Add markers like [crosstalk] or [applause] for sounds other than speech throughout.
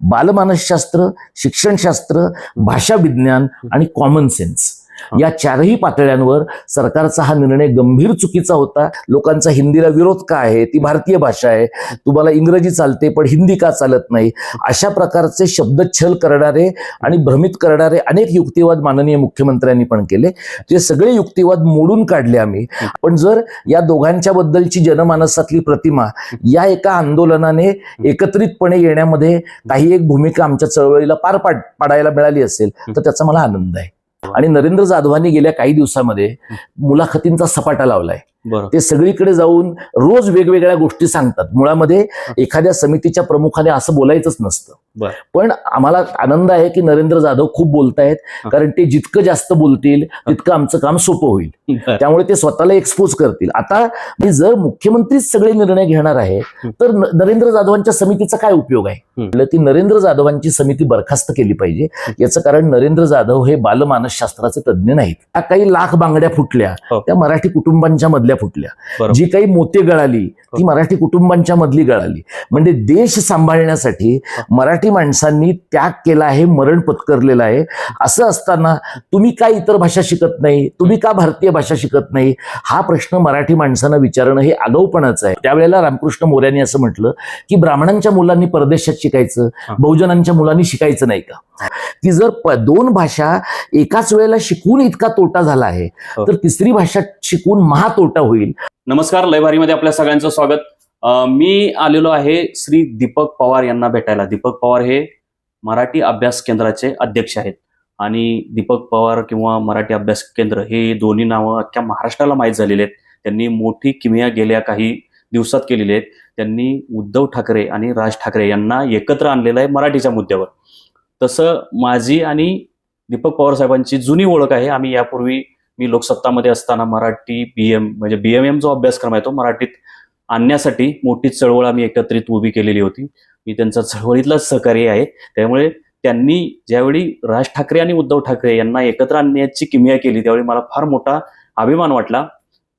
बालमानसशास्त्र शिक्षणशास्त्र भाषा विज्ञान आणि कॉमन सेन्स या चारही पातळ्यांवर सरकारचा हा निर्णय गंभीर चुकीचा होता. लोकांचा हिंदीला विरोध का आहे? ती भारतीय भाषा आहे. तुम्हाला इंग्रजी चालते पण हिंदी का चालत नाही? अशा प्रकारचे शब्द छल करणारे आणि भ्रमित करणारे अनेक युक्तिवाद माननीय मुख्यमंत्र्यांनी पण केले. ते सगळे युक्तिवाद मोडून काढले आम्ही. पण जर या दोघांच्या बद्दलची जनमानसातली प्रतिमा या एका आंदोलनाने एकत्रितपणे येण्यामध्ये काही एक भूमिका आमच्या चळवळीला पार पाड पाडायला मिळाली असेल तर त्याचा मला आनंद आहे. आणि नरेंद्र जाधवांनी गेल्या काही दिवसामध्ये मुलाखतींचा सपाटा लावलाय. ते सगळीकडे जाऊन रोज वेगवेगळ्या गोष्टी सांगतात. मुळामध्ये एखाद्या समितीच्या प्रमुखाने असं बोलायचंच नसतं. पण आम्हाला आनंद आहे की नरेंद्र जाधव खूप बोलतायत. कारण ते जितकं जास्त बोलतील तितकं आमचं काम सोपं होईल. त्यामुळे ते स्वतःला एक्सपोज करतील. आता म्हणजे जर मुख्यमंत्रीच सगळे निर्णय घेणार आहे तर नरेंद्र जाधवांच्या समितीचा काय उपयोग आहे? म्हटलं ती नरेंद्र जाधवांची समिती बरखास्त केली पाहिजे. याचं कारण नरेंद्र जाधव हे बालमानसशास्त्राचे तज्ज्ञ नाहीत. त्या काही लाख बांगड्या फुटल्या. हो. त्या मराठी कुटुंबांच्या मधल्या फुटल्या. जी काही मोते गळाली ती मराठी कुटुंबांच्या मधली गळाली. म्हणजे देश सांभाळण्यासाठी मराठी माणसांनी त्याग केला आहे मरण पत्करलेलं आहे. असं असताना तुम्ही का इतर भाषा शिकत नाही? तुम्ही का भारतीय भाषा शिकत नाही? हा प्रश्न मराठी माणसांना विचारणं हे आगाऊपणाचं आहे. त्यावेळेला रामकृष्ण मोऱ्यांनी असं म्हटलं की ब्राह्मणांच्या मुलांनी परदेशात शिकायचं. बहुजनांच्या मुलांनी शिकायचं नाही का? की जर दोन भाषा एकाच वेळेला शिकून इतका तोटा झाला आहे हो. तर तिसरी भाषा शिकून महा मोठा होईल. नमस्कार लयभारीमध्ये आपल्या सगळ्यांचं स्वागत. मी आलेलो आहे श्री दीपक पवार यांना भेटायला. दीपक पवार हे मराठी अभ्यास केंद्राचे अध्यक्ष आहेत. आणि दीपक पवार किंवा मराठी अभ्यास केंद्र हे दोन्ही नावं अख्ख्या महाराष्ट्राला माहीत झालेले आहेत. त्यांनी मोठी किमया गेल्या काही दिवसात केलेली आहेत. त्यांनी उद्धव ठाकरे आणि राज ठाकरे यांना एकत्र आणलेलं आहे मराठीच्या मुद्द्यावर. तसं माझी आणि दीपक पवार साहेबांची जुनी ओळख आहे. आम्ही यापूर्वी मी लोकसत्तामध्ये असताना मराठी बी एम म्हणजे बी एम एम जो अभ्यासक्रम आहे तो मराठीत आणण्यासाठी मोठी चळवळ आम्ही एकत्रित उभी केलेली होती. मी त्यांचा चळवळीतलाच सहकारी आहे. त्यामुळे त्यांनी ज्यावेळी राज ठाकरे आणि उद्धव ठाकरे यांना एकत्र आणण्याची किमया केली त्यावेळी मला फार मोठा अभिमान वाटला.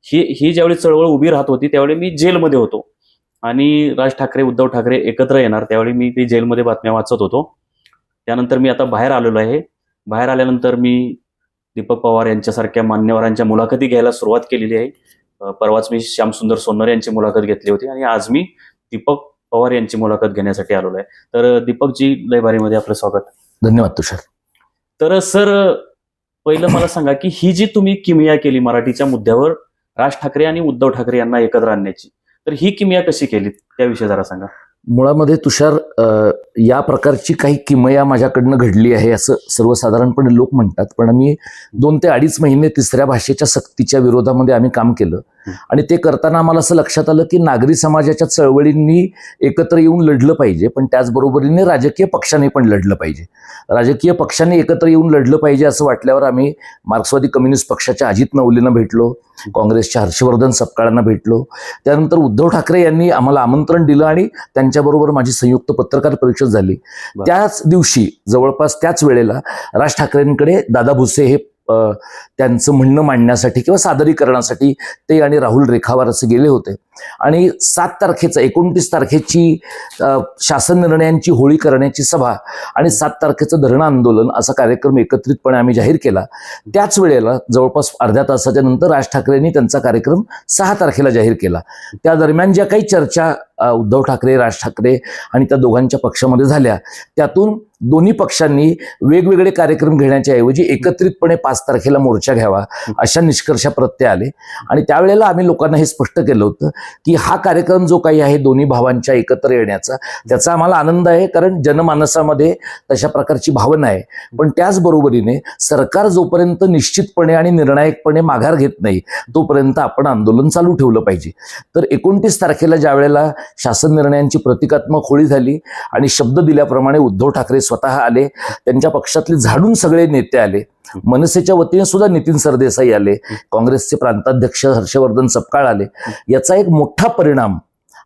ही ही ज्यावेळी चळवळ उभी राहत होती त्यावेळी मी जेलमध्ये होतो. आणि राज ठाकरे उद्धव ठाकरे एकत्र येणार त्यावेळी मी ती जेलमध्ये बातम्या वाचत होतो. त्यानंतर मी आता बाहेर आलेलो आहे. बाहेर आल्यानंतर मी दीपक पवार यांच्यासारख्या मान्यवरांच्या मुलाखती घ्यायला सुरुवात केलेली आहे. परवाच मी श्यामसुंदर सोन्नर यांची मुलाखत घेतली होती आणि आज मी दीपक पवार यांची मुलाखत घेण्यासाठी आलेलो आहे. तर दीपकजी लयबारीमध्ये आपलं स्वागत. धन्यवाद तुषार. तर सर पहिलं मला सांगा की ही जी तुम्ही किमया केली मराठीच्या मुद्द्यावर राज ठाकरे आणि उद्धव ठाकरे यांना एकत्र आणण्याची तर ही किमया कशी केली त्याविषयी जरा सांगा. मुळामध्ये तुषार या प्रकारची काही किमया माझ्याकडनं घडली आहे असं सर्वसाधारणपणे लोक म्हणतात. पण आम्ही दोन ते अडीच महिने तिसऱ्या भाषेच्या सक्तीच्या विरोधामध्ये आम्ही काम केलं. आणि ते करताना आम्हाला असं लक्षात आलं की नागरी समाजाच्या चळवळींनी एकत्र येऊन लढलं पाहिजे पण त्याचबरोबरीने राजकीय पक्षाने पण लढलं पाहिजे. राजकीय पक्षाने एकत्र येऊन लढलं पाहिजे असं वाटल्यावर आम्ही मार्क्सवादी कम्युनिस्ट पक्षाच्या अजित नवलेंना भेटलो काँग्रेसच्या हर्षवर्धन सपकाळांना भेटलो. त्यानंतर उद्धव ठाकरे यांनी आम्हाला आमंत्रण दिलं आणि त्यांच्या त्यांच्याबरोबर माझी संयुक्त पत्रकार परिषद झाली. त्याच दिवशी जवळपास त्याच वेळेला राज ठाकरेंकडे दादा भुसे हे त्यांचं म्हणणं मांडण्यासाठी किंवा सादरीकरणासाठी ते आणि राहुल रेखावार असे गेले होते आणि सात तारखेचं एकोणतीस तारखेची शासन निर्णयांची होळी करण्याची सभा आणि सात तारखेचं धरणं आंदोलन असा कार्यक्रम एकत्रितपणे आम्ही जाहीर केला. त्याच वेळेला जवळपास अर्ध्या तासाच्या नंतर राज ठाकरेंनी त्यांचा कार्यक्रम सहा तारखेला जाहीर केला. त्या दरम्यान ज्या काही चर्चा उद्धव ठाकरे राज ठाकरे आणि त्या दोघांच्या पक्षामध्ये झाल्या त्यातून दोन्ही पक्षांनी वेगवेगळे कार्यक्रम घेण्याच्या ऐवजी एकत्रितपणे पाच तारखेला मोर्चा घ्यावा अशा निष्कर्षाप्रत्यय आले. आणि त्यावेळेला आम्ही लोकांना हे स्पष्ट केलं होतं की हा कार्यक्रम जो काही आहे दोन्ही भावांच्या एकत्र येण्याचा त्याचा आम्हाला आनंद आहे कारण जनमानसामध्ये तशा प्रकारची भावना आहे. पण त्याचबरोबरीने सरकार जोपर्यंत निश्चितपणे आणि निर्णायकपणे माघार घेत नाही तोपर्यंत आपण आंदोलन चालू ठेवलं पाहिजे. तर एकोणतीस तारखेला ज्या वेळेला शासन निर्णयांची प्रतिकात्मक होळी झाली आणि शब्द दिल्याप्रमाणे उद्धव ठाकरे स्वतः आले त्यांच्या पक्षातले झाडून सगळे नेते आले मनसेच्या वतीने सुद्धा नितीन सरदेसाई आले काँग्रेसचे प्रांताध्यक्ष हर्षवर्धन सपकाळ आले. याचा एक मोठा परिणाम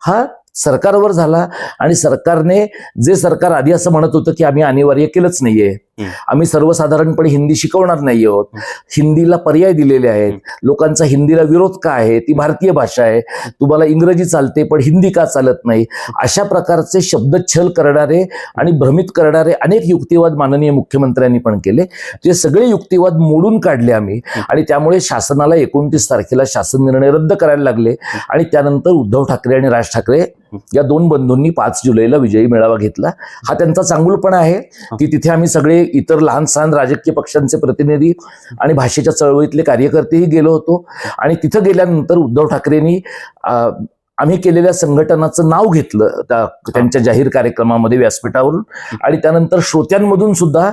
हा सरकारवर झाला आणि सरकारने जे सरकार आधी असं म्हणत होतं की आम्ही अनिवार्य केलंच नाहीये आम्ही सर्वसाधारणपणे हिंदी शिकवणार नाही आहोत. हिंदीला पर्याय दिलेले आहेत. लोकांचा हिंदीला विरोध का आहे? ती भारतीय भाषा आहे. तुम्हाला इंग्रजी चालते पण हिंदी का चालत नाही? अशा प्रकारचे शब्दच्छल करणारे आणि भ्रमित करणारे अनेक युक्तिवाद माननीय मुख्यमंत्र्यांनी पण केले. ते सगळे युक्तिवाद मोडून काढले आम्ही आणि त्यामुळे शासनाला एकोणतीस तारखेला शासन निर्णय रद्द करायला लागले आणि त्यानंतर उद्धव ठाकरे आणि राज ठाकरे या दोन बंधूंनी पाच जुलैला विजयी मेळावा घेतला. हा त्यांचा चांगुलपणा आहे की तिथे आम्ही सगळे इतर लहान सहान राजकीय पक्षांचे प्रतिनिधी आणि भाषेच्या चळवळीतले कार्यकर्तेही गेलो होतो. आणि तिथं गेल्यानंतर उद्धव ठाकरेंनी आम्ही केलेल्या संघटनाचं नाव घेतलं त्या त्यांच्या जाहीर कार्यक्रमामध्ये व्यासपीठावरून. आणि त्यानंतर श्रोत्यांमधून सुद्धा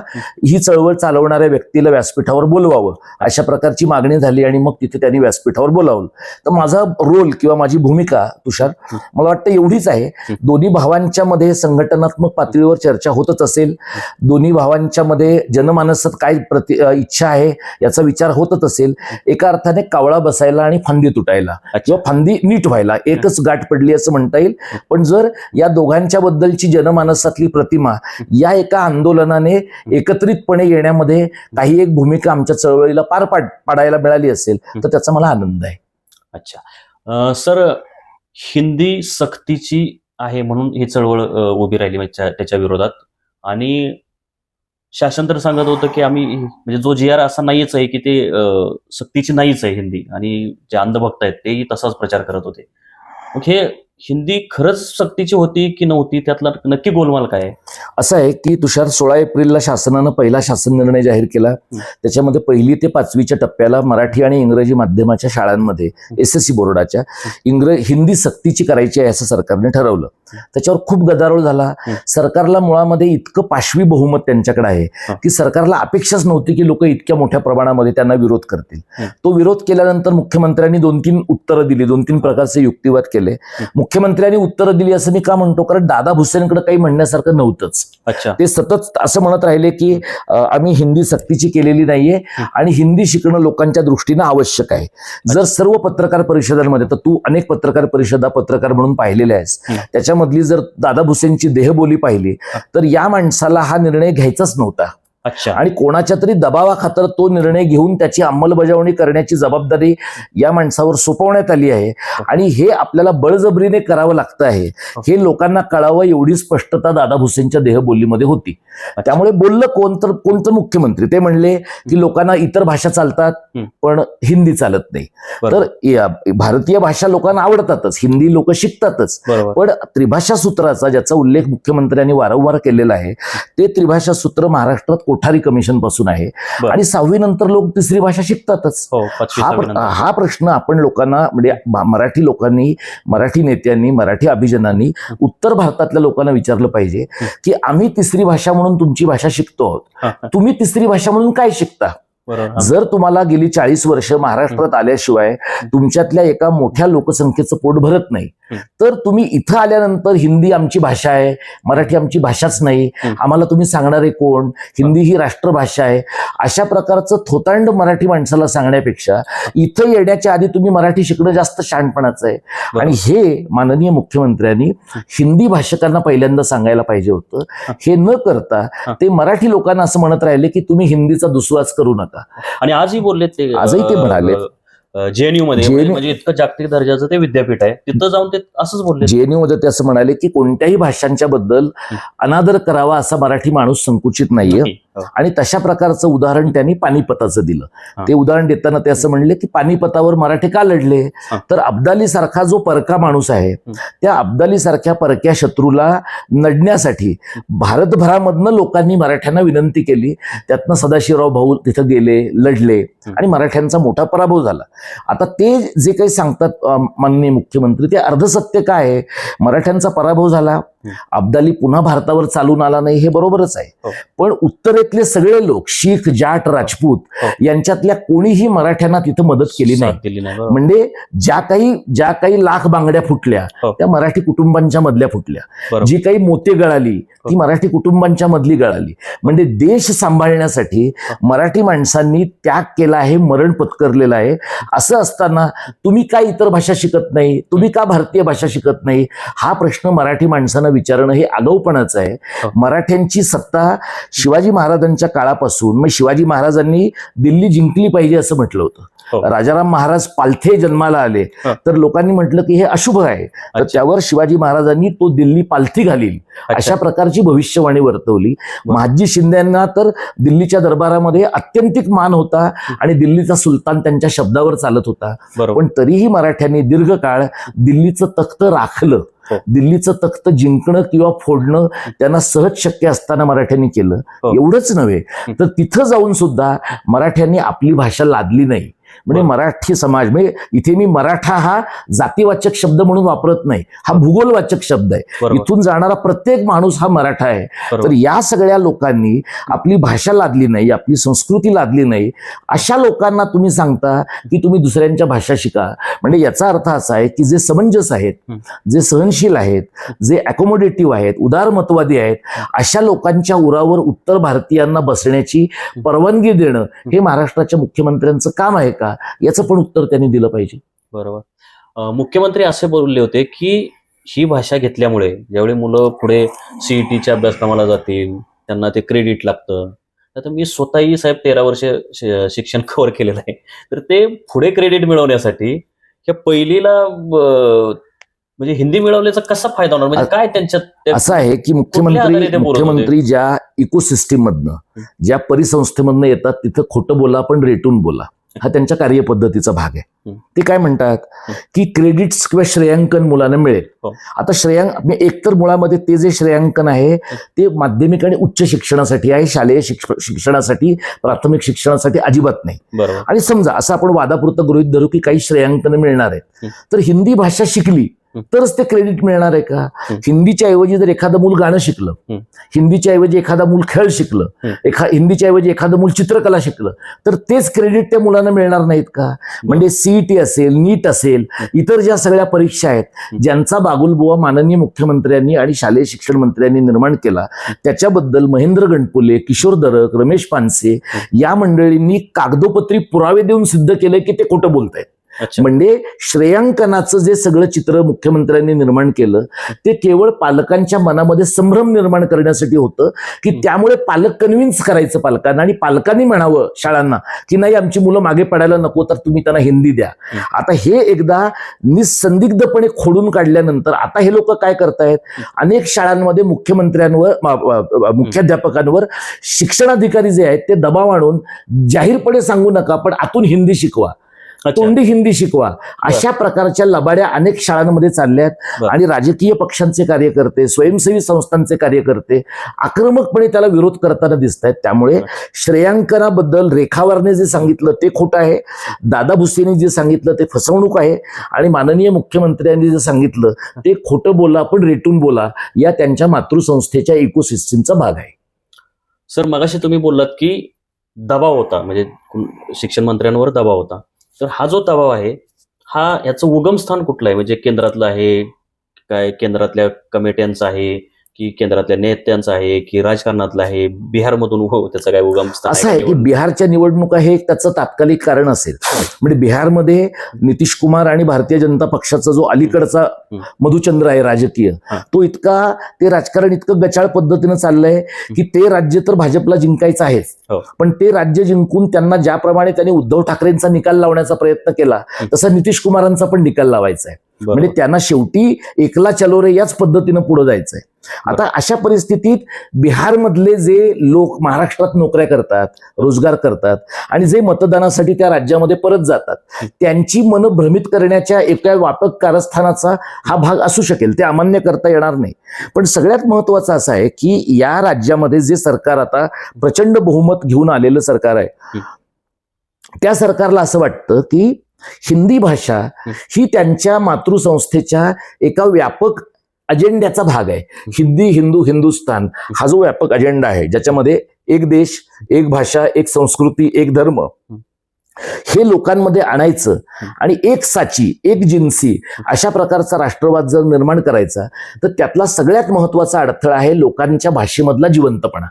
ही चळवळ चालवणाऱ्या व्यक्तीला व्यासपीठावर बोलवावं अशा प्रकारची मागणी झाली आणि मग तिथे त्यांनी व्यासपीठावर बोलावलं. तर माझा रोल किंवा माझी भूमिका तुषार मला वाटतं एवढीच आहे. दोन्ही भावांच्या मध्ये संघटनात्मक पातळीवर चर्चा होतच असेल. दोन्ही भावांच्या मध्ये जनमानसात काय प्रति इच्छा आहे याचा विचार होतच असेल. एका अर्थाने कावळा बसायला आणि फांदी तुटायला. किंवा फांदी नीट व्हायला. एकच गाठ पडली असं म्हणता येईल. पण जर या दोघांच्या बद्दलची जनमानसातली प्रतिमा या एका आंदोलनाने एकत्रितपणे येण्यामध्ये काही एक भूमिका आमच्या चळवळीला पार पाड पाडायला मिळाली असेल तर त्याचा मला आनंद आहे. अच्छा. सर हिंदी सक्तीची आहे म्हणून ही चळवळ उभी राहिली त्याच्या विरोधात. आणि शासन तर सांगत होतं की आम्ही म्हणजे जो जी आर असा नाहीच आहे की ते सक्तीची नाहीच आहे हिंदी. आणि जे अंधभक्त आहेत तेही तसाच प्रचार करत होते. मग हे हिंदी खरंच सक्तीची होती की नव्हती? त्यातला नक्की गोलमाल काय आहे? असं आहे की तुषार सोळा एप्रिलला शासनानं पहिला शासन निर्णय जाहीर केला. त्याच्यामध्ये पहिली ते पाचवीच्या टप्प्याला मराठी आणि इंग्रजी माध्यमाच्या शाळांमध्ये एस एस सी बोर्डाच्या इंग्र हिंदी सक्तीची करायची आहे असं सरकारने ठरवलं. त्याच्यावर खूप गदारोळ झाला. सरकारला मुळामध्ये इतकं पाशवी बहुमत त्यांच्याकडे आहे. की सरकारला अपेक्षाच नव्हती की लोक इतक्या मोठ्या प्रमाणामध्ये त्यांना विरोध करतील. तो विरोध केल्यानंतर मुख्यमंत्र्यांनी दोन तीन उत्तरं दिली दोन तीन प्रकारचे युक्तिवाद केले. मुख्यमंत्र्यांनी उत्तरं दिली असं मी का म्हणतो? कारण दादा भुसेनकडे काही म्हणण्यासारखं नव्हतंच. अच्छा. ते सतत असं म्हणत राहिले की आम्ही हिंदी सक्तीची केलेली नाहीये आणि हिंदी शिकणं लोकांच्या दृष्टीनं आवश्यक आहे. जर सर्व पत्रकार परिषदांमध्ये तर तू अनेक पत्रकार परिषदा पत्रकार म्हणून पाहिलेल्या आहेस. हं. त्याच्यामधली जर दादा भुसेनची देहबोली पाहिली तर या माणसाला हा निर्णय घ्यायचाच नव्हता. अच्छा. आणि कोणाच्या तरी दबावाखातर तो निर्णय घेऊन त्याची अंमलबजावणी करण्याची जबाबदारी या माणसावर सोपवण्यात आली आहे. आणि हे आपल्याला बळजबरीने करावं लागतं आहे. हे. लोकांना कळावं एवढी स्पष्टता दादा भुसेनच्या देहबोलीमध्ये होती. त्यामुळे बोललं कोण तर कोणतं मुख्यमंत्री. ते म्हणले की लोकांना इतर भाषा चालतात हं. पण हिंदी चालत नाही. तर भारतीय भाषा लोकांना आवडतातच. हिंदी लोक शिकतातच. पण त्रिभाषा सूत्राचा ज्याचा उल्लेख मुख्यमंत्र्यांनी वारंवार केलेला आहे ते त्रिभाषा सूत्र महाराष्ट्रात कोठारी कमिशनपासून आहे. आणि सहावी नंतर लोक तिसरी भाषा शिकतातच हो हा. हा प्रश्न आपण लोकांना म्हणजे मराठी लोकांनी मराठी नेत्यांनी मराठी अभिजनांनी उत्तर भारतातल्या लोकांना विचारलं पाहिजे की आम्ही तिसरी भाषा म्हणून तुमची भाषा शिकतो आहोत तुम्ही तिसरी भाषा म्हणून काय शिकता. जर तुम्हाला गेली चाळीस वर्ष महाराष्ट्रात आल्याशिवाय तुमच्यातल्या एका मोठ्या लोकसंख्येचं पोट भरत नाही. तर तुम्ही इथं आल्यानंतर हिंदी आमची भाषा आहे मराठी आमची भाषाच नाही. आम्हाला तुम्ही सांगणारे कोण? हिंदी ही राष्ट्रभाषा आहे. अशा प्रकारचं थोतांड मराठी माणसाला सांगण्यापेक्षा इथं येण्याच्या आधी तुम्ही मराठी शिकणं जास्त शहाणपणाचं आहे. आणि हे माननीय मुख्यमंत्र्यांनी हिंदी भाषकांना पहिल्यांदा सांगायला पाहिजे होतं. हे न करता ते मराठी लोकांना असं म्हणत राहिले की तुम्ही हिंदीचा दुस्वास करू नका. आणि आजही बोलले ते आजही ते म्हणाले. जेएनयू मध्ये म्हणजे इतकं जागतिक दर्जाचं ते विद्यापीठ आहे. तिथं जाऊन ते असंच बोलले जेएनयू मध्ये ते असं म्हणाले की कोणत्याही भाषांच्या बद्दल अनादर करावा असा मराठी माणूस संकुचित नाहीये. आणि तशा प्रकारचं उदाहरण त्यांनी पानिपताचं दिलं. हा. ते उदाहरण देताना ते असं म्हणले की पानिपतावर मराठी का लढले? हा. तर अब्दाली सारखा जो परका माणूस आहे त्या अब्दाली सारख्या परक्या शत्रूला नडण्यासाठी भारतभरामधनं लोकांनी मराठ्यांना विनंती केली. त्यातनं सदाशिवराव भाऊ तिथं गेले लढले आणि मराठ्यांचा मोठा पराभव झाला. आता ते जे काही सांगतात माननीय मुख्यमंत्री ते अर्धसत्य काय आहे? मराठ्यांचा पराभव झाला. अब्दाली पुन्हा भारतावर चालून आला नाही हे बरोबरच आहे हो. पण उत्तरेतले सगळे लोक शीख जाट राजपूत हो. यांच्यातल्या कोणीही मराठ्यांना तिथं मदत केली नाही. म्हणजे ज्या काही ज्या काही लाख बांगड्या फुटल्या हो. त्या मराठी कुटुंबांच्या मधल्या फुटल्या. जी काही मोते गळाली ती मराठी कुटुंबांच्या मधली गळाली म्हणजे देश सांभाळण्यासाठी मराठी माणसांनी त्याग केला आहे मरण पत्करलेलं आहे असं असताना तुम्ही का इतर भाषा शिकत नाही तुम्ही का भारतीय भाषा शिकत नाही हा प्रश्न मराठी माणसानं विचारणं हे आगाऊपणाचं आहे हो. मराठ्यांची सत्ता शिवाजी महाराजांच्या काळापासून मग शिवाजी महाराजांनी दिल्ली जिंकली पाहिजे असं म्हटलं हो. होतं राजाराम महाराज पालथे जन्माला आले हा. तर लोकांनी म्हटलं की हे अशुभ आहे तर. त्यावर शिवाजी महाराजांनी तो दिल्ली पालथी घालील अशा. प्रकारची भविष्यवाणी वर्तवली. महाजी शिंदेना तर दिल्लीच्या दरबारामध्ये अत्यंतिक मान होता आणि दिल्लीचा सुलतान त्यांच्या शब्दावर चालत होता पण तरीही मराठ्यांनी दीर्घकाळ दिल्लीचं तख्त राखलं हो. दिल्लीचं तख्त जिंकणं किंवा फोडणं त्यांना सहज शक्य असताना मराठ्यांनी केलं. हो. एवढंच नव्हे. तर तिथं जाऊन सुद्धा मराठ्यांनी आपली भाषा लादली नाही. म्हणजे. मराठी समाज म्हणजे इथे मी मराठा हा जातीवाचक शब्द म्हणून वापरत नाही. हा भूगोलवाचक शब्द आहे. इथून जाणारा प्रत्येक माणूस हा मराठा आहे. तर या सगळ्या लोकांनी आपली भाषा लादली नाही आपली संस्कृती लादली नाही. अशा लोकांना तुम्ही सांगता की तुम्ही दुसऱ्यांच्या भाषा शिका. म्हणजे याचा अर्थ असा आहे की जे समंजस आहेत. जे सहनशील आहेत जे अकोमोडेटिव्ह आहेत उदारमतवादी आहेत अशा लोकांच्या उरावर उत्तर भारतीयांना बसण्याची परवानगी देणं हे महाराष्ट्राच्या मुख्यमंत्र्यांचं काम आहे का? याचं पण उत्तर त्यांनी दिलं पाहिजे. बरोबर. मुख्यमंत्री असे बोलले होते की ही भाषा घेतल्यामुळे ज्यावेळी मुलं पुढे सीईटीच्या अभ्यासक्रमाला जातील त्यांना ते क्रेडिट लागतं. आता मी स्वतःही साहेब तेरा वर्ष शिक्षण कव्हर केलेलं आहे. तर ते पुढे क्रेडिट मिळवण्यासाठी ह्या पहिलीला म्हणजे हिंदी मिळवण्याचा कसा फायदा होणार? म्हणजे काय त्यांच्यात असं आहे की मुख्यमंत्री? मुख्यमंत्री ज्या इकोसिस्टीम मधनं ज्या परिसंस्थेमधनं येतात तिथं खोटं बोला पण रेटून बोला. हा त्यांच्या कार्यपद्धतीचा भाग आहे. ते काय म्हणतात की क्रेडिट्स किंवा श्रेयांकन मुलांना मिळेल हो. आता श्रेयांक एकतर मुळामध्ये ते जे श्रेयांकन आहे ते माध्यमिक आणि उच्च शिक्षणासाठी आहे शालेय शिक्ष- शिक्षणासाठी प्राथमिक शिक्षणासाठी अजिबात नाही आणि समजा असं आपण वादापुरतं गृहित धरू की काही श्रेयांकन मिळणार आहेत. तर हिंदी भाषा शिकली. तरच ते क्रेडिट मिळणार आहे का. हिंदीच्या ऐवजी जर एखादं मूल गाणं शिकलं. हिंदीच्या ऐवजी एखादा मूल खेळ शिकलं. एखा हिंदीच्या ऐवजी एखादं मूल चित्रकला शिकलं तर तेच क्रेडिट त्या मुलांना मिळणार नाहीत का? म्हणजे सीईटी असेल नीट असेल इतर ज्या सगळ्या परीक्षा आहेत ज्यांचा बागुलबुवा माननीय मुख्यमंत्र्यांनी आणि शालेय शिक्षण मंत्र्यांनी निर्माण केला त्याच्याबद्दल महेंद्र गणपुले किशोर दरक रमेश पानसे या मंडळींनी कागदोपत्री पुरावे देऊन सिद्ध केले की ते खोटं बोलत आहेत म्हणजे श्रेयांकनाचं जे सगळं चित्र मुख्यमंत्र्यांनी निर्माण केलं ते केवळ पालकांच्या मनामध्ये संभ्रम निर्माण करण्यासाठी होतं की. त्यामुळे पालक कन्व्हिन्स करायचं पालकांना आणि पालकांनी म्हणावं शाळांना की नाही आमची मुलं मागे पडायला नको तर तुम्ही त्यांना हिंदी द्या. आता हे एकदा निसंदिग्धपणे खोडून काढल्यानंतर आता हे लोक काय करतायत? अनेक शाळांमध्ये मुख्यमंत्र्यांवर मुख्याध्यापकांवर शिक्षणाधिकारी जे आहेत ते दबाव आणून जाहीरपणे सांगू नका पण आतून हिंदी शिकवा. तोंडी हिंदी शिकवा. अशा प्रकारच्या लबाड्या अनेक शाळांमध्ये चालल्यात बरं. आणि राजकीय पक्षांचे कार्यकर्ते स्वयंसेवी संस्थांचे कार्यकर्ते आक्रमकपणे त्याला विरोध करताना दिसत आहेत त्यामुळे. श्रेयांकनाबद्दल रेखावरने जे सांगितलं ते खोटं आहे. दादा भुसेने जे सांगितलं ते फसवणूक आहे. आणि माननीय मुख्यमंत्र्यांनी जे सांगितलं ते खोटं बोला पण रेटून बोला या त्यांच्या मातृसंस्थेच्या इकोसिस्टीमचा भाग आहे. सर मगाशी तुम्ही बोललात की दबाव होता म्हणजे शिक्षण मंत्र्यांवर दबाव होता. तर हा जो दबाव आहे हा याचं उगमस्थान कुठलं आहे? म्हणजे केंद्रातलं आहे काय केंद्रातल्या कमिट्यांचं आहे? की केंद्रातल्या नेत्यांचं आहे की राजकारणातलं आहे बिहारमधून हो त्याचं काय उगमस्थान असं आहे की? बिहारच्या निवडणुका हे त्याचं तात्कालिक कारण असेल म्हणजे बिहारमध्ये नितीश कुमार आणि भारतीय जनता पक्षाचा जो अलीकडचा. मधुचंद्र आहे राजकीय. तो इतका ते राजकारण इतकं गचाळ पद्धतीनं चाललंय की ते राज्य तर भाजपला जिंकायचं आहेच हो. पण ते राज्य जिंकून त्यांना ज्याप्रमाणे त्यांनी उद्धव ठाकरेंचा निकाल लावण्याचा प्रयत्न केला. तसा नितीश कुमारांचा पण निकाल लावायचा आहे. म्हणजे त्यांना शेवटी एकला चलो रे याच पद्धतीनं पुढे जायचंय आता अशा परिस्थितीत बिहारमधले जे लोक महाराष्ट्रात नोकऱ्या करतात रोजगार करतात आणि जे मतदानासाठी त्या राज्यामध्ये परत जातात त्यांची मनं भ्रमित करण्याच्या एका व्यापक कारस्थानाचा हा भाग असू शकेल ते अमान्य करता येणार नाही. पण सगळ्यात महत्वाचं असं आहे की या राज्यामध्ये जे सरकार आता प्रचंड बहुमत घेऊन आलेलं सरकार आहे त्या सरकारला असं वाटतं की हिंदी भाषा ही त्यांच्या मातृसंस्थेच्या एका व्यापक अजेंड्याचा भाग आहे. हिंदी हिंदू हिंदुस्तान हा जो व्यापक अजेंडा आहे ज्याच्यामध्ये एक देश एक भाषा एक संस्कृती एक धर्म हे लोकांमध्ये आणायचं आणि एक साची एक जिन्सी अशा प्रकारचा राष्ट्रवाद जर निर्माण करायचा तर त्यातला सगळ्यात महत्त्वाचा अडथळा आहे लोकांच्या भाषेमधला जिवंतपणा.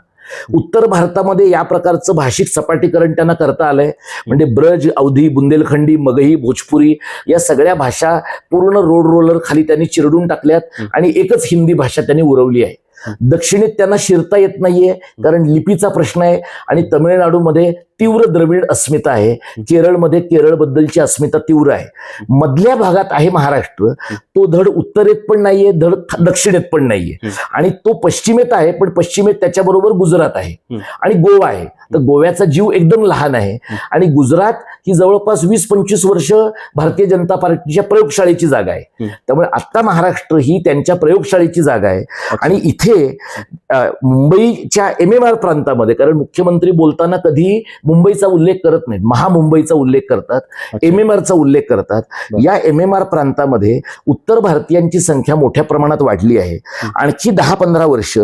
उत्तर भारतामध्ये या प्रकारचं भाषिक सपाटीकरण त्यांना करता आलंय. म्हणजे ब्रज अवधी बुंदेलखंडी मगही भोजपुरी या सगळ्या भाषा पूर्ण रोड रोलर खाली त्यांनी चिरडून टाकल्यात. आणि एकच हिंदी भाषा त्यांनी उरवली आहे. दक्षिणेत त्यांना शिरता येत नाहीये कारण लिपीचा प्रश्न आहे आणि तमिळनाडूमध्ये तीव्र द्रविड अस्मिता आहे. केरळमध्ये केरळबद्दलची अस्मिता तीव्र आहे. मधल्या भागात आहे महाराष्ट्र. तो धड उत्तरेत पण नाहीये धड दक्षिणेत पण नाहीये. आणि तो पश्चिमेत आहे पण पश्चिमेत त्याच्याबरोबर गुजरात आहे. आणि गोवा आहे. तर गोव्याचा जीव एकदम लहान आहे. आणि गुजरात ही जवळपास वीस पंचवीस वर्ष भारतीय जनता पार्टीच्या प्रयोगशाळेची जागा आहे. त्यामुळे आता महाराष्ट्र ही त्यांच्या प्रयोगशाळेची जागा आहे. आणि इथे मुंबईच्या एम एम आर प्रांतामध्ये कारण मुख्यमंत्री बोलताना कधी मुंबईचा उल्लेख करत नाहीत. महामुंबईचा उल्लेख करतात. एम एम आरचा उल्लेख करतात. या एम एम आर प्रांतामध्ये उत्तर भारतीयांची संख्या मोठ्या प्रमाणात वाढली आहे. आणखी दहा पंधरा वर्ष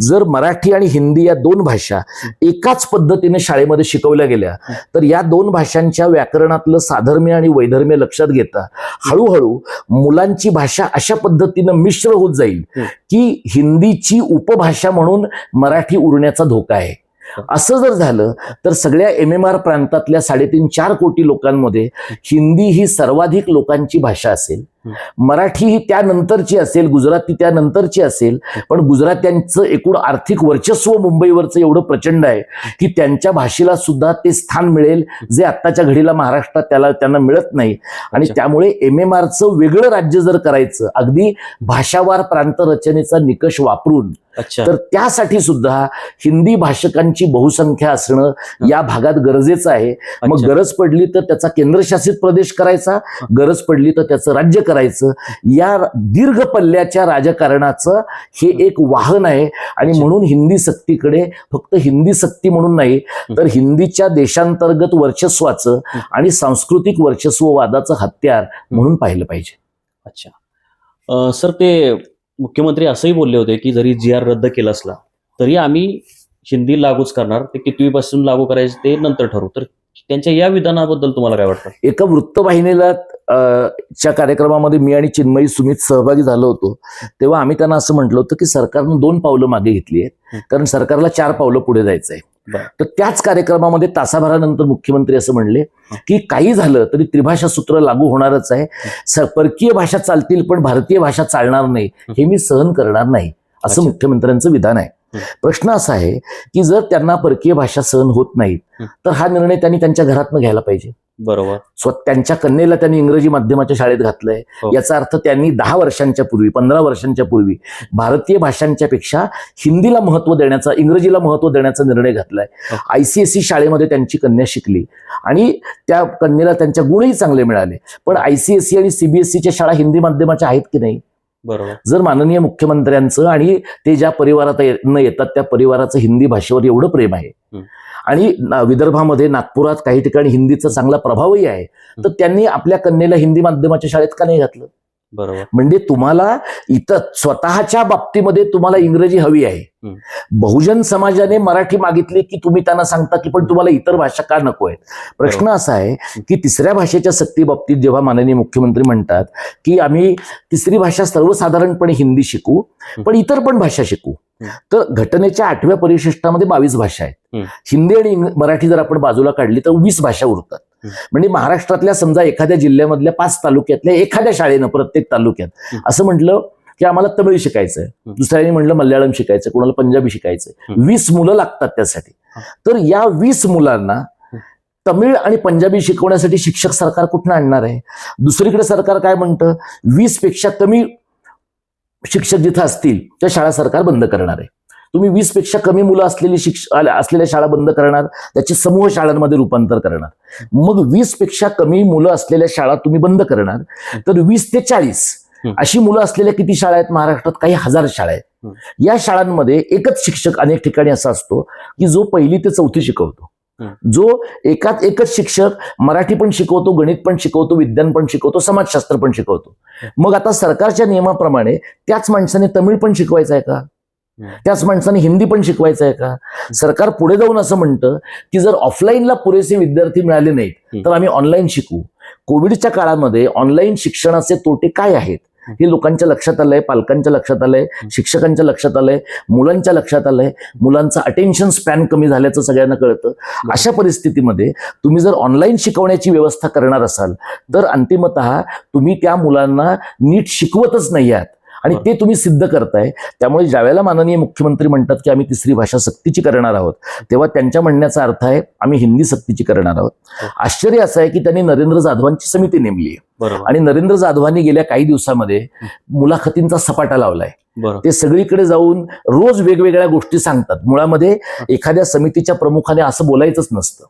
जर मराठी आणि हिंदी या दोन भाषा एकाच पद्धतीने शाळेमध्ये शिकवल्या गेल्या तर या दोन भाषांच्या व्याकरणातलं साधर्म्य आणि वैधर्म्य लक्षात घेता हळूहळू मुलांची भाषा अशा पद्धतीनं मिश्र होत जाईल. की हिंदीची उपभाषा म्हणून मराठी उरण्याचा धोका आहे. असं जर झालं तर सगळ्या एम एम आर प्रांतातल्या साडेतीन चार कोटी लोकांमध्ये हिंदी ही सर्वाधिक लोकांची भाषा असेल. मराठी ही त्यानंतरची असेल गुजराती त्यानंतरची असेल पण गुजरात्यांचं एकूण आर्थिक वर्चस्व मुंबईवरचं एवढं प्रचंड आहे की त्यांच्या भाषेला सुद्धा ते स्थान मिळेल जे आत्ताच्या घडीला महाराष्ट्रात त्याला त्यांना मिळत नाही. आणि. त्यामुळे एम एम आरचं वेगळं राज्य जर करायचं अगदी भाषावार प्रांत रचनेचा निकष वापरून तर त्यासाठी सुद्धा हिंदी भाषकांची बहुसंख्या असणं या भागात गरजेचं आहे. मग. गरज पडली तर त्याचा केंद्रशासित प्रदेश करायचा गरज पडली तर त्याचं राज्य करायचं या दीर्घ पल्ल्याच्या राजकारणाचं हे एक वाहन आहे. आणि. म्हणून हिंदी सक्तीकडे फक्त हिंदी सक्ती म्हणून नाही तर हिंदीच्या देशांतर्गत वर्चस्वाचं आणि सांस्कृतिक वर्चस्ववादाचं हत्यार म्हणून पाहिलं पाहिजे. अच्छा. सर ते मुख्यमंत्री असंही बोलले होते की जरी जी आर रद्द केला असला तरी आम्ही हिंदी लागूच करणार. ते कितवीपासून लागू करायचे ते नंतर ठरवू. तर त्यांच्या या विधानाबद्दल तुम्हाला काय वाटतं? एका वृत्तवाहिनीला च्या कार्यक्रमामध्ये मी आणि चिन्मयी सुमित सहभागी झालो होतो. तेव्हा आम्ही त्यांना असं म्हटलं होतं की सरकारनं दोन पावलं मागे घेतली आहेत. कारण सरकारला चार पावलं पुढे जायचंय. बरं. तर त्याच कार्यक्रमामध्ये तासाभरानंतर मुख्यमंत्री असं म्हणले की काही झालं तरी त्रिभाषा सूत्र लागू होणारच आहे. स- परकीय भाषा चालतील पण भारतीय भाषा चालणार नाही. हे. मी सहन करणार नाही. असं. मुख्यमंत्र्यांचं विधान आहे. प्रश्न असा आहे की जर त्यांना परकीय भाषा सहन होत नाहीत. तर हा निर्णय त्यांनी त्यांच्या घरातनं घ्यायला पाहिजे बरोबर स्व त्यांच्या कन्येला त्यांनी इंग्रजी माध्यमाच्या शाळेत घातलंय हो. याचा अर्थ त्यांनी दहा वर्षांच्या पूर्वी पंधरा वर्षांच्या पूर्वी भारतीय भाषांच्या पेक्षा हिंदीला महत्त्व देण्याचा इंग्रजीला महत्त्व देण्याचा निर्णय घातलाय हो. आयसीएसई शाळेमध्ये त्यांची कन्या शिकली आणि त्या कन्येला त्यांच्या गुणही चांगले मिळाले पण आयसीएसई आणि सीबीएसईच्या शाळा हिंदी माध्यमाच्या आहेत की नाही जर माननीय मुख्यमंत्र्यांचं आणि ते ज्या परिवारात येतात त्या परिवाराचं हिंदी भाषेवर एवढं प्रेम आहे. आणि विदर्भामध्ये नागपुरात काही ठिकाणी हिंदीचा चांगला प्रभावही आहे. तर त्यांनी आपल्या कन्येला हिंदी माध्यमाच्या शाळेत का नाही घातलं? बरोबर म्हणजे तुम्हाला इथं स्वतःच्या बाबतीमध्ये तुम्हाला इंग्रजी हवी आहे. बहुजन समाजाने मराठी मागितली की तुम्ही त्यांना सांगता की पण तुम्हाला इतर भाषा का नको आहेत प्रश्न असा आहे की तिसऱ्या भाषेच्या सक्ती बाबतीत जेव्हा माननीय मुख्यमंत्री म्हणतात की आम्ही तिसरी भाषा सर्वसाधारणपणे हिंदी शिकू पण इतर पण भाषा शिकू. तर घटनेच्या आठव्या परिशिष्टामध्ये बावीस भाषा आहेत. हिंदी आणि मराठी जर आपण बाजूला काढली तर वीस भाषा उरतात. म्हणजे महाराष्ट्रातल्या समजा एखाद्या जिल्ह्यामधल्या पाच तालुक्यातल्या एखाद्या शाळेनं प्रत्येक तालुक्यात. असं म्हटलं की आम्हाला तमिळ शिकायचंय. दुसऱ्याने म्हणलं मल्याळम शिकायचं कोणाला पंजाबी शिकायचंय हं. वीस मुलं लागतात त्यासाठी. तर या वीस मुलांना तमिळ आणि पंजाबी शिकवण्यासाठी शिक्षक सरकार कुठनं आणणार आहे दुसरीकडे सरकार काय म्हणतं वीसपेक्षा कमी शिक्षक जिथं असतील त्या शाळा सरकार बंद करणार आहे तुम्ही वीसपेक्षा कमी मुलं असलेली शिक्ष असलेल्या शाळा बंद करणार त्याचे समूह शाळांमध्ये रूपांतर करणार मग वीसपेक्षा कमी मुलं असलेल्या शाळा तुम्ही बंद करणार तर वीस ते चाळीस. अशी मुलं असलेल्या किती शाळा आहेत महाराष्ट्रात काही हजार शाळा आहेत. या शाळांमध्ये एकच शिक्षक अनेक ठिकाणी असा असतो की जो पहिली ते चौथी शिकवतो. जो एकाच एकच शिक्षक मराठी पण शिकवतो गणित पण शिकवतो विज्ञान पण शिकवतो समाजशास्त्र पण शिकवतो मग आता सरकारच्या नियमाप्रमाणे त्याच माणसाने तमिळ पण शिकवायचं आहे का. त्याच माणसाने हिंदी पण शिकवायचं आहे का? सरकार पुढे जाऊन असं म्हणतं की जर ऑफलाईनला पुरेसे विद्यार्थी मिळाले नाहीत. तर आम्ही ऑनलाईन शिकू. कोविडच्या काळामध्ये ऑनलाईन शिक्षणाचे तोटे काय आहेत? हे लोकांच्या लक्षात आलंय पालकांच्या लक्षात आलंय शिक्षकांच्या लक्षात आलंय मुलांच्या लक्षात आलंय. मुलांचं अटेन्शन स्पॅन कमी झाल्याचं सगळ्यांना कळतं. अशा परिस्थितीमध्ये तुम्ही जर ऑनलाईन शिकवण्याची व्यवस्था करणार असाल तर अंतिमत तुम्ही त्या मुलांना नीट शिकवतच नाही आहात. आणि ते तुम्ही सिद्ध करताय. त्यामुळे ज्यावेळेला माननीय मुख्यमंत्री म्हणतात की आम्ही तिसरी भाषा सक्तीची करणार आहोत तेव्हा त्यांच्या म्हणण्याचा अर्थ आहे आम्ही हिंदी सक्तीची करणार आहोत. आश्चर्य असं आहे की त्यांनी नरेंद्र जाधवांची समिती नेमली आहे. आणि नरेंद्र जाधवांनी गेल्या काही दिवसामध्ये मुलाखतींचा सपाटा लावलाय. ते सगळीकडे जाऊन रोज वेगवेगळ्या गोष्टी सांगतात. मुळामध्ये एखाद्या समितीच्या प्रमुखाने असं बोलायचंच नसतं.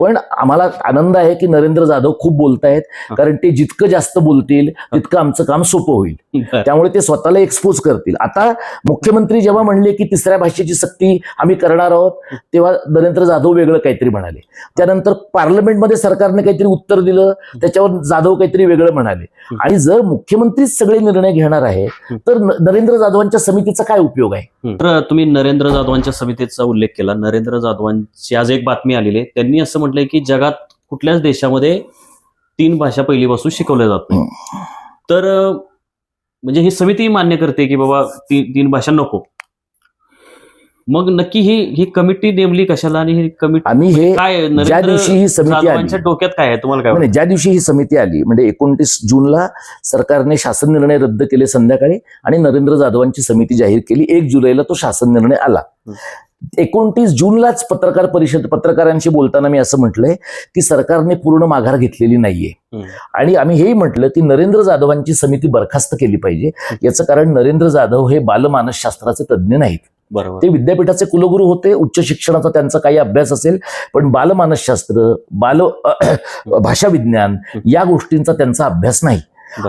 पण आम्हाला आनंद आहे की नरेंद्र जाधव खूप बोलतायत. कारण ते जितकं जास्त बोलतील तितकं आमचं काम सोपं होईल. त्यामुळे ते स्वतःला एक्सपोज करतील. आता मुख्यमंत्री जेव्हा म्हणले की तिसऱ्या भाषेची सक्ती आम्ही करणार आहोत तेव्हा नरेंद्र जाधव वेगळं काहीतरी म्हणाले. त्यानंतर पार्लमेंटमध्ये सरकारने काहीतरी उत्तर दिलं त्याच्यावर जाधव काहीतरी वेगळं म्हणाले. आणि जर मुख्यमंत्रीच सगळे निर्णय घेणार आहे तर नरेंद्र जाधवांच्या समितीचा काय उपयोग आहे? तर तुम्ही नरेंद्र जाधवांच्या समितीचा उल्लेख केला. नरेंद्र जाधवांची आज एक बातमी आलेली आहे. त्यांनी असं म्हटलंय की जगात कुठल्याच देशामध्ये तीन भाषा पहिलीपासून शिकवल्या जात नाही तर म्हणजे ही समिती मान्य करते की बाबा ती तीन भाषा नको. मग नक्की ही ही कमिटी नेमली कशाला आणि ही कमिटी आम्ही हे काय ज्या दिवशी ही समिती आली. डोक्यात काय आहे? तुम्हाला काय ज्या दिवशी ही समिती आली म्हणजे एकोणतीस जूनला सरकारने शासन निर्णय रद्द केले संध्याकाळी आणि नरेंद्र जाधवांची समिती जाहीर केली एक जुलैला तो शासन निर्णय आला. एकोणतीस जूनलाच पत्रकार परिषद पत्रकारांशी बोलताना मी असं म्हटलंय की सरकारने पूर्ण माघार घेतलेली नाहीये. आणि आम्ही हेही म्हटलं की नरेंद्र जाधवांची समिती बरखास्त केली पाहिजे. याचं कारण नरेंद्र जाधव हे बालमानसशास्त्राचे तज्ज्ञ नाहीत. बरोबर ते विद्यापीठाचे कुलगुरू होते उच्च शिक्षणाचा त्यांचा काही अभ्यास असेल पण बालमानसशास्त्र बाल भाषा विज्ञान या गोष्टींचा त्यांचा अभ्यास नाही.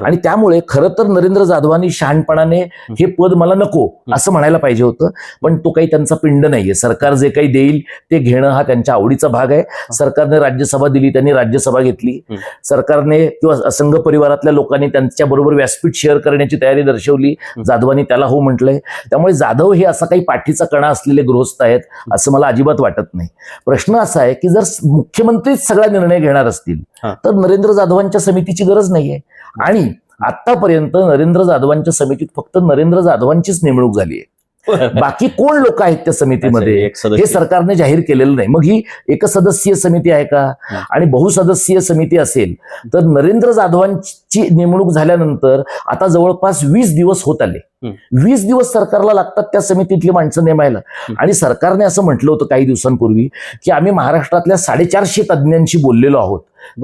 आणि त्यामुळे खरं तर नरेंद्र जाधवांनी शहाणपणाने हे पद मला नको असं म्हणायला पाहिजे होतं. पण तो काही त्यांचा पिंड नाहीये. सरकार जे काही देईल ते घेणं हा त्यांच्या आवडीचा भाग आहे. सरकारने राज्यसभा दिली त्यांनी राज्यसभा घेतली. सरकारने किंवा संघ परिवारातल्या लोकांनी त्यांच्या बरोबर व्यासपीठ शेअर करण्याची तयारी दर्शवली. जाधवांनी त्याला हो म्हटलंय. त्यामुळे जाधव हे असा काही पाठीचा कणा असलेले गृहस्थ आहेत असं मला अजिबात वाटत नाही. प्रश्न असा आहे की जर मुख्यमंत्रीच सगळा निर्णय घेणार असतील. तर नरेंद्र जाधवांच्या समितीची गरज नाहीये. आणि आतापर्यंत नरेंद्र जाधवांच्या समितीत फक्त नरेंद्र जाधवांचीच नेमणूक झाली आहे. [laughs] बाकी कोण लोक आहेत त्या समितीमध्ये? हे सरकारने जाहीर केलेलं नाही. मग ही एकसदस्यीय समिती आहे का. आणि बहुसदस्यीय समिती असेल तर नरेंद्र जाधवांची नेमणूक झाल्यानंतर आता जवळपास वीस दिवस होत आले. वीस दिवस सरकारला लागतात त्या समितीतली माणसं नेमायला. आणि सरकारने असं म्हटलं होतं काही दिवसांपूर्वी की आम्ही महाराष्ट्रातल्या साडेचारशे तज्ज्ञांशी बोललेलो आहोत.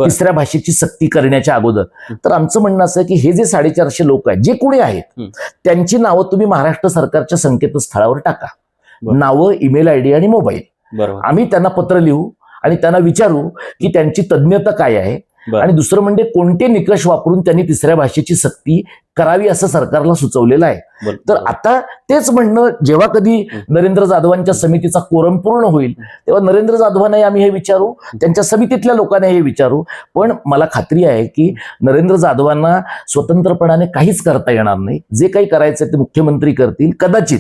तिसऱ्या भाषेची सक्ती करण्याच्या अगोदर तर आमचं म्हणणं असं की हे जे साडेचारशे लोक आहेत जे कोणी आहेत. त्यांची नावं तुम्ही महाराष्ट्र सरकारच्या संकेतस्थळावर टाका. नावं ईमेल आय डी आणि मोबाईल आम्ही त्यांना पत्र लिहू आणि त्यांना विचारू की त्यांची तज्ज्ञता काय आहे. आणि दुसरं म्हणजे कोणते निकष वापरून त्यांनी तिसऱ्या भाषेची सक्ती करावी असं सरकारला सुचवलेलं आहे. तर आता तेच म्हणणं जेव्हा कधी. नरेंद्र जाधवांच्या समितीचा कोरम पूर्ण होईल तेव्हा नरेंद्र जाधवांनाही आम्ही हे विचारू त्यांच्या समितीतल्या लोकांना हे विचारू. पण मला खात्री आहे की नरेंद्र जाधवांना स्वतंत्रपणाने काहीच करता येणार नाही. जे काही करायचं ते मुख्यमंत्री करतील कदाचित.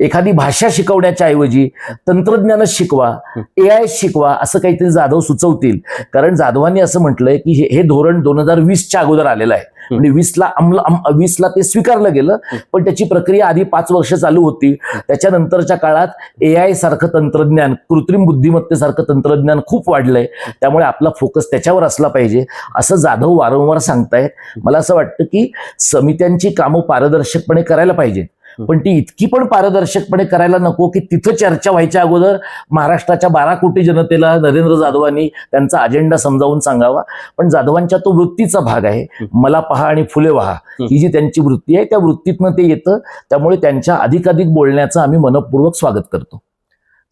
एखादी भाषा शिकवण्याच्या ऐवजी तंत्रज्ञानच शिकवा ए आय शिकवा असं काहीतरी जाधव सुचवतील. कारण जाधवांनी असं म्हटलंय की हे- हे धोरण दोन हजार वीसच्या अगोदर आलेलं आहे. म्हणजे वीसला अंमल अम- वीसला ते स्वीकारलं गेलं पण त्याची प्रक्रिया आधी पाच वर्ष चालू होती. त्याच्यानंतरच्या काळात ए आय सारखं तंत्रज्ञान कृत्रिम बुद्धिमत्तेसारखं तंत्रज्ञान खूप वाढलंय. त्यामुळे आपला फोकस त्याच्यावर असला पाहिजे असं जाधव वारंवार सांगतायत. मला असं वाटतं की समित्यांची कामं पारदर्शकपणे करायला पाहिजेत. पण ती इतकी पण पारदर्शकपणे करायला नको की तिथं चर्चा व्हायच्या अगोदर महाराष्ट्राच्या बारा कोटी जनतेला नरेंद्र जाधवांनी त्यांचा अजेंडा समजावून सांगावा. पण जाधवांच्या तो वृत्तीचा भाग आहे. मला पहा आणि फुले व्हा. ही जी त्यांची वृत्ती आहे त्या वृत्तीतनं ते येतं. त्यामुळे त्यांच्या अधिकाधिक बोलण्याचं आम्ही मनपूर्वक स्वागत करतो.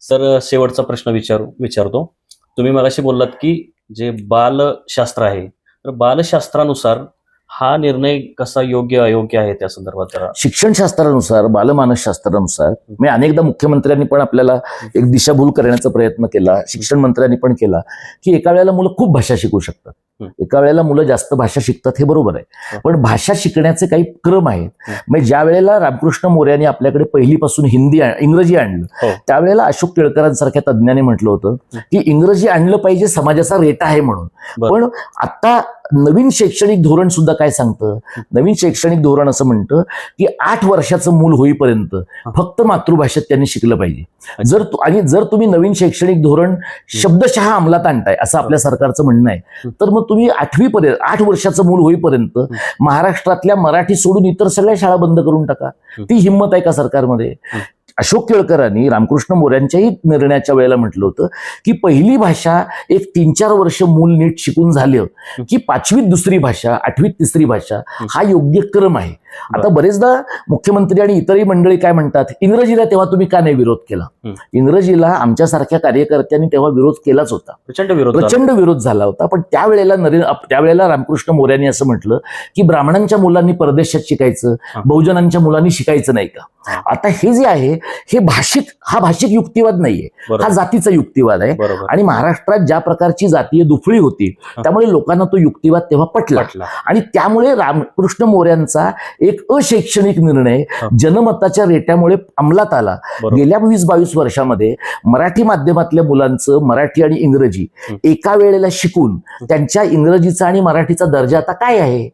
सर शेवटचा प्रश्न विचारू विचारतो. तुम्ही मगाशी बोललात की जे बालशास्त्र आहे तर बालशास्त्रानुसार हा निर्णय कसा योग्य अयोग्य आहे त्या संदर्भात जरा शिक्षणशास्त्रानुसार बालमानसशास्त्रानुसार मी अनेकदा मुख्यमंत्र्यांनी पण आपल्याला एक दिशाभूल करण्याचा प्रयत्न केला शिक्षण मंत्र्यांनी पण केला की एका वेळेला मुलं खूप भाषा शिकू शकतात. एका वेळेला मुलं जास्त भाषा शिकतात हे बरोबर आहे. पण भाषा शिकण्याचे काही क्रम आहेत. म्हणजे ज्या वेळेला रामकृष्ण मोर्याने आपल्याकडे पहिलीपासून हिंदी इंग्रजी आणलं हो. त्यावेळेला अशोक टिळकरांसारख्या तज्ज्ञांनी म्हटलं होतं. की इंग्रजी आणलं पाहिजे समाजाचा रेटा आहे म्हणून. पण आता नवीन शैक्षणिक धोरण सुद्धा काय सांगतं? नवीन शैक्षणिक धोरण असं म्हणतं की आठ वर्षाचं मूल होईपर्यंत फक्त मातृभाषेत त्यांनी शिकलं पाहिजे. जर आणि जर तुम्ही नवीन शैक्षणिक धोरण शब्दशः अंमलात आणताय असं आपल्या सरकारचं म्हणणं आहे तर मग तुम्ही आठवी पर्यंत आठ वर्षाचं मूल होईपर्यंत महाराष्ट्रातल्या मराठी सोडून इतर सगळ्या शाळा बंद करून टाका. ती हिंमत आहे का सरकारमध्ये? अशोक केळकरांनी रामकृष्ण मोऱ्यांच्याही निर्णयाच्या वेळेला म्हटलं होतं की पहिली भाषा एक तीन चार वर्ष मूल नीट शिकून झालं की पाचवीत दुसरी भाषा आठवीत तिसरी भाषा हा योग्य क्रम आहे. आता बरेचदा मुख्यमंत्री आणि इतरही मंडळी काय म्हणतात इंग्रजीला तेव्हा तुम्ही का नाही विरोध केला. इंग्रजीला आमच्यासारख्या कार्यकर्त्यांनी तेव्हा विरोध केलाच होता. प्रचंड विरोध झाला. प्रचंड विरोध झाला होता. पण त्यावेळेला नरेंद्र त्यावेळेला रामकृष्ण मोऱ्यांनी असं म्हटलं की ब्राह्मणांच्या मुलांनी परदेशात शिकायचं. बहुजनांच्या मुलांनी शिकायचं नाही का. आता हे जे आहे हे भाषिक हा भाषिक युक्तिवाद नाहीये. हा जातीचा युक्तिवाद आहे. आणि महाराष्ट्रात ज्या प्रकारची जातीय दुफळी होती. त्यामुळे लोकांना तो युक्तिवाद तेव्हा पटला. आणि त्यामुळे रामकृष्ण मोऱ्यांचा एक अशैक्षणिक निर्णय. जनमताच्या रेट्यामुळे अंमलात आला. गेल्या वीस बावीस वर्षामध्ये मराठी माध्यमातल्या मुलांचं मराठी आणि इंग्रजी. एका वेळेला शिकून त्यांच्या इंग्रजीचा आणि मराठीचा दर्जा आता काय आहे?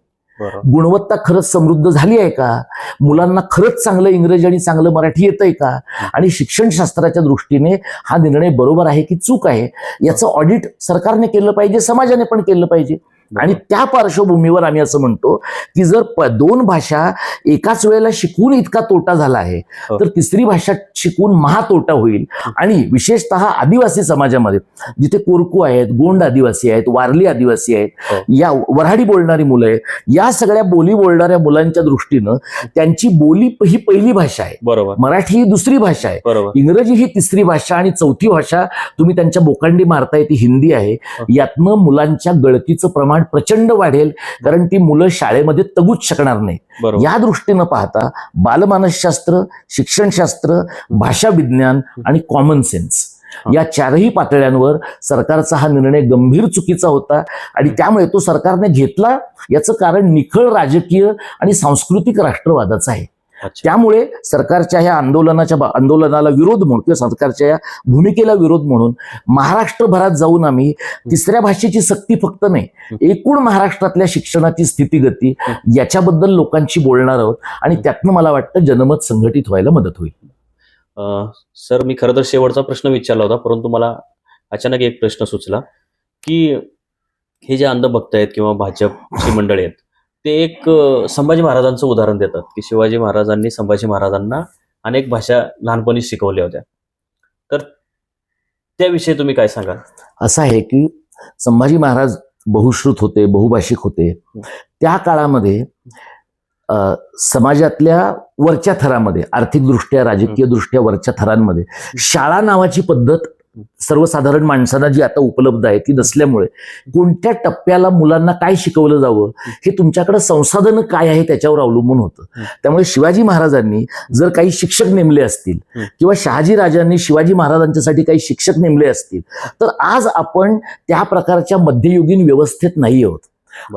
गुणवत्ता खरंच समृद्ध झाली आहे का? मुलांना खरंच चांगलं इंग्रजी आणि चांगलं मराठी येतंय का? आणि शिक्षणशास्त्राच्या दृष्टीने हा निर्णय बरोबर आहे की चूक आहे? याचं ऑडिट सरकारने केलं पाहिजे समाजाने पण केलं पाहिजे. आणि त्या पार्श्वभूमीवर आम्ही असं म्हणतो की जर दोन भाषा एकाच वेळेला शिकून इतका तोटा झाला आहे हो. तर तिसरी भाषा शिकून महा तोटा होईल आणि विशेषतः आदिवासी समाजामध्ये जिथे कोरकू आहेत गोंड आदिवासी आहेत वारली आदिवासी आहेत हो. या वऱ्हाडी बोलणारी मुलं आहेत या सगळ्या बोली बोलणाऱ्या मुलांच्या दृष्टीनं त्यांची बोली ही पहिली भाषा आहे. बरोबर. मराठी ही दुसरी भाषा आहे. बरोबर. इंग्रजी ही तिसरी भाषा आणि चौथी भाषा तुम्ही त्यांच्या बोकांडी मारताय ती हिंदी आहे. यातनं मुलांच्या गळतीचं प्रमाण प्रचंड वाढेल कारण ती मुलं शाळेमध्ये तगूच शकणार नाही या दृष्टीनं पाहता बालमानसशास्त्र शिक्षणशास्त्र भाषा विज्ञान आणि कॉमन सेन्स या चारही पातळ्यांवर सरकारचा हा निर्णय गंभीर चुकीचा होता आणि त्यामुळे तो सरकारने घेतला. याचं कारण निखळ राजकीय आणि सांस्कृतिक राष्ट्रवादाचं आहे. त्यामुळे सरकारच्या ह्या आंदोलनाच्या आंदोलनाला विरोध म्हणून किंवा सरकारच्या या भूमिकेला विरोध म्हणून महाराष्ट्रभरात जाऊन आम्ही तिसऱ्या भाषेची सक्ती फक्त नाही एकूण महाराष्ट्रातल्या शिक्षणाची स्थितीगती याच्याबद्दल लोकांशी बोलणार आहोत आणि त्यातनं मला वाटतं जनमत संघटित व्हायला मदत होईल. सर मी खरं तर शेवटचा प्रश्न विचारला होता परंतु मला अचानक एक प्रश्न सुचला की हे जे अंधभक्त आहेत किंवा भाजपची मंडळी आहेत ते एक संभाजी महाराजांचं उदाहरण देतात की शिवाजी महाराजांनी संभाजी महाराजांना अनेक भाषा लहानपणी शिकवल्या होत्या. तर त्याविषयी तुम्ही काय सांगाल? असं आहे की संभाजी महाराज बहुश्रुत होते बहुभाषिक होते. त्या काळामध्ये समाजातल्या वरच्या थरामध्ये आर्थिकदृष्ट्या राजकीय दृष्ट्या वरच्या थरांमध्ये शाळा नावाची पद्धत सर्वसाधारण माणसांना जी आता उपलब्ध आहे ती नसल्यामुळे कोणत्या टप्प्याला मुलांना काय शिकवलं जावं हे तुमच्याकडे संसाधनं काय आहे त्याच्यावर अवलंबून होतं. त्यामुळे शिवाजी महाराजांनी जर काही शिक्षक नेमले असतील किंवा शहाजी राजांनी शिवाजी महाराजांच्यासाठी काही शिक्षक नेमले असतील तर आज आपण त्या प्रकारच्या मध्ययुगीन व्यवस्थेत नाही आहोत.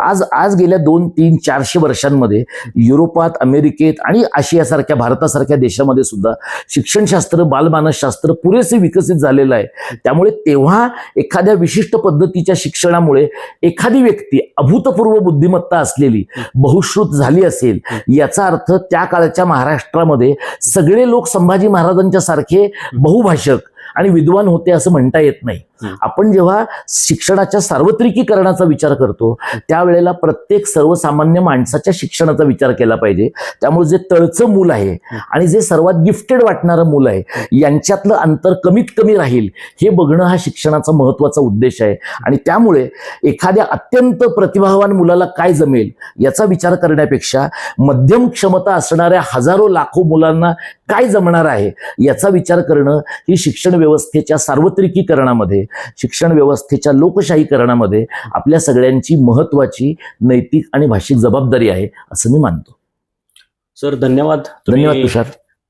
आज आज गेल्या दोन तीन चारशे वर्षांमध्ये युरोपात अमेरिकेत आणि आशियासारख्या भारतासारख्या देशामध्ये सुद्धा शिक्षणशास्त्र बालमानसशास्त्र पुरेसे विकसित झालेलं आहे. त्यामुळे तेव्हा एखाद्या विशिष्ट पद्धतीच्या शिक्षणामुळे एखादी व्यक्ती अभूतपूर्व बुद्धिमत्ता असलेली बहुश्रुत झाली असेल याचा अर्थ त्या काळच्या महाराष्ट्रामध्ये सगळे लोक संभाजी महाराजांच्या सारखे बहुभाषक आणि विद्वान होते असं म्हणता येत नाही. आपण जेव्हा शिक्षणाच्या सार्वत्रिकीकरणाचा विचार करतो त्यावेळेला प्रत्येक सर्वसामान्य माणसाच्या शिक्षणाचा विचार केला पाहिजे. त्यामुळे जे तळचं मूल आहे आणि जे सर्वात गिफ्टेड वाटणारं मूल आहे यांच्यातलं अंतर कमीत कमी राहील हे बघणं हा शिक्षणाचा महत्त्वाचा उद्देश आहे. आणि त्यामुळे एखाद्या अत्यंत प्रतिभावान मुलाला काय जमेल याचा विचार करण्यापेक्षा मध्यम क्षमता असणाऱ्या हजारो लाखो मुलांना काय जमणार आहे याचा विचार करणं ही शिक्षण व्यवस्थेच्या सार्वत्रिकीकरणामध्ये शिक्षण व्यवस्थेच्या लोकशाहीकरणामध्ये आपल्या सगळ्यांची महत्वाची नैतिक आणि भाषिक जबाबदारी आहे असं मी मानतो. सर धन्यवाद. धन्यवाद तुषार.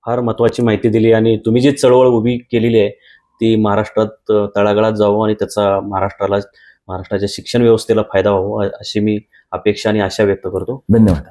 फार महत्वाची माहिती दिली आणि तुम्ही जी चळवळ उभी केलेली आहे ती महाराष्ट्रात तळागाळात जावं आणि त्याचा महाराष्ट्राला महाराष्ट्राच्या शिक्षण व्यवस्थेला फायदा व्हावा अशी मी अपेक्षा आणि आशा व्यक्त करतो. धन्यवाद.